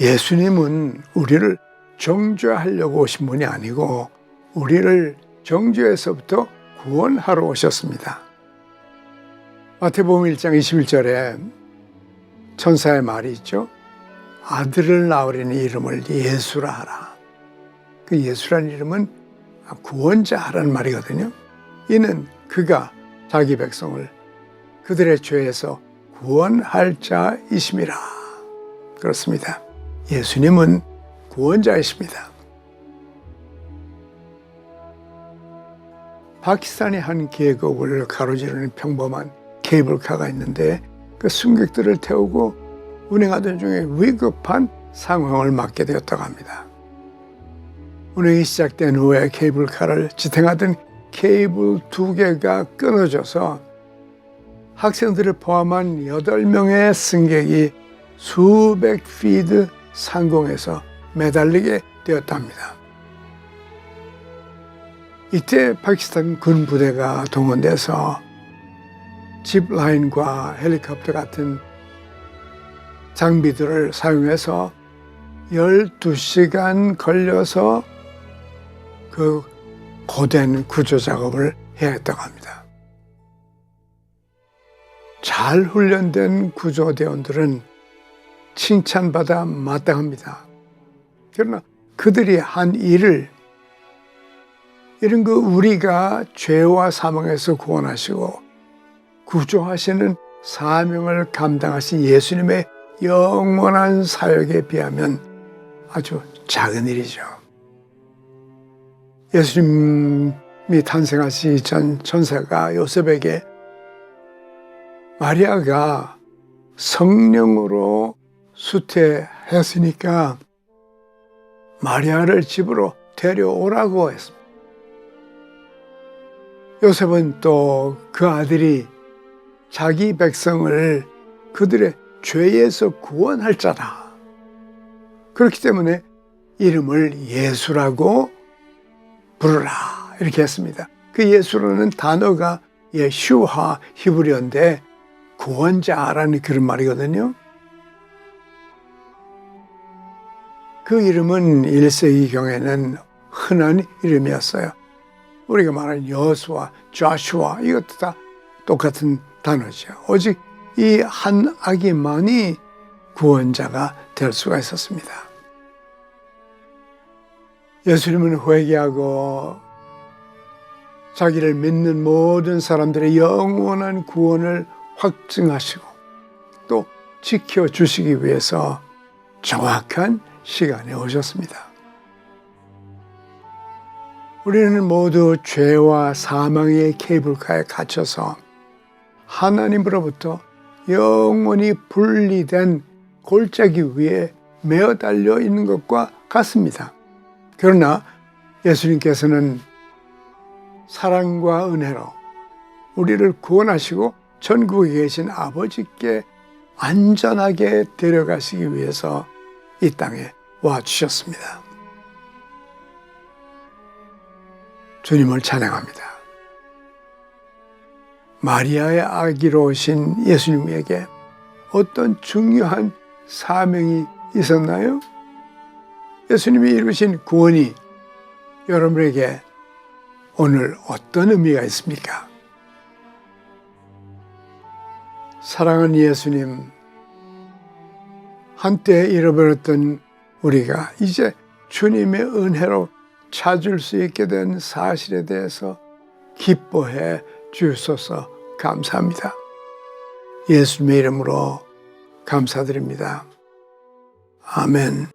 예수님은 우리를 정죄하려고 오신 분이 아니고 우리를 정죄에서부터 구원하러 오셨습니다. 마태복음 1장 21절에 천사의 말이 있죠. 아들을 낳으려니 이름을 예수라 하라. 그 예수라는 이름은 구원자라는 말이거든요. 이는 그가 자기 백성을 그들의 죄에서 구원할 자이심이라. 그렇습니다. 예수님은 구원자이십니다. 파키스탄의 한 계곡을 가로지르는 평범한 케이블카가 있는데 그 승객들을 태우고 운행하던 중에 위급한 상황을 맞게 되었다고 합니다. 운행이 시작된 후에 케이블카를 지탱하던 케이블 두 개가 끊어져서 학생들을 포함한 8명의 승객이 수백 피드 상공에서 매달리게 되었답니다. 이때 파키스탄 군 부대가 동원돼서 짚라인과 헬리콥터 같은 장비들을 사용해서 12시간 걸려서 그 고된 구조 작업을 해야 했다고 합니다. 잘 훈련된 구조대원들은 칭찬받아 마땅합니다. 그러나 그들이 한 일을 이런 그 우리가 죄와 사망에서 구원하시고 구조하시는 사명을 감당하신 예수님의 영원한 사역에 비하면 아주 작은 일이죠. 예수님이 탄생하시기 전 천사가 요셉에게 마리아가 성령으로 수태했으니까 마리아를 집으로 데려오라고 했습니다. 요셉은 또 그 아들이 자기 백성을 그들의 죄에서 구원할 자다. 그렇기 때문에 이름을 예수라고 부르라. 이렇게 했습니다. 그 예수라는 단어가 예슈하 히브리어인데 구원자라는 그런 말이거든요. 그 이름은 1세기 경에는 흔한 이름이었어요. 우리가 말하는 여수와 좌슈아 이것도 다 똑같은 단어죠. 오직 이 한 아기만이 구원자가 될 수가 있었습니다. 예수님은 회개하고 자기를 믿는 모든 사람들의 영원한 구원을 확증하시고 또 지켜주시기 위해서 정확한 시간에 오셨습니다. 우리는 모두 죄와 사망의 케이블카에 갇혀서 하나님으로부터 영원히 분리된 골짜기 위에 매어 달려 있는 것과 같습니다. 그러나 예수님께서는 사랑과 은혜로 우리를 구원하시고 전국에 계신 아버지께 안전하게 데려가시기 위해서 이 땅에 와 주셨습니다. 주님을 찬양합니다. 마리아의 아기로 오신 예수님에게 어떤 중요한 사명이 있었나요? 예수님이 이루신 구원이 여러분에게 오늘 어떤 의미가 있습니까? 사랑하는 예수님, 한때 잃어버렸던 우리가 이제 주님의 은혜로 찾을 수 있게 된 사실에 대해서 기뻐해 주셔서 감사합니다. 예수님의 이름으로 감사드립니다. 아멘.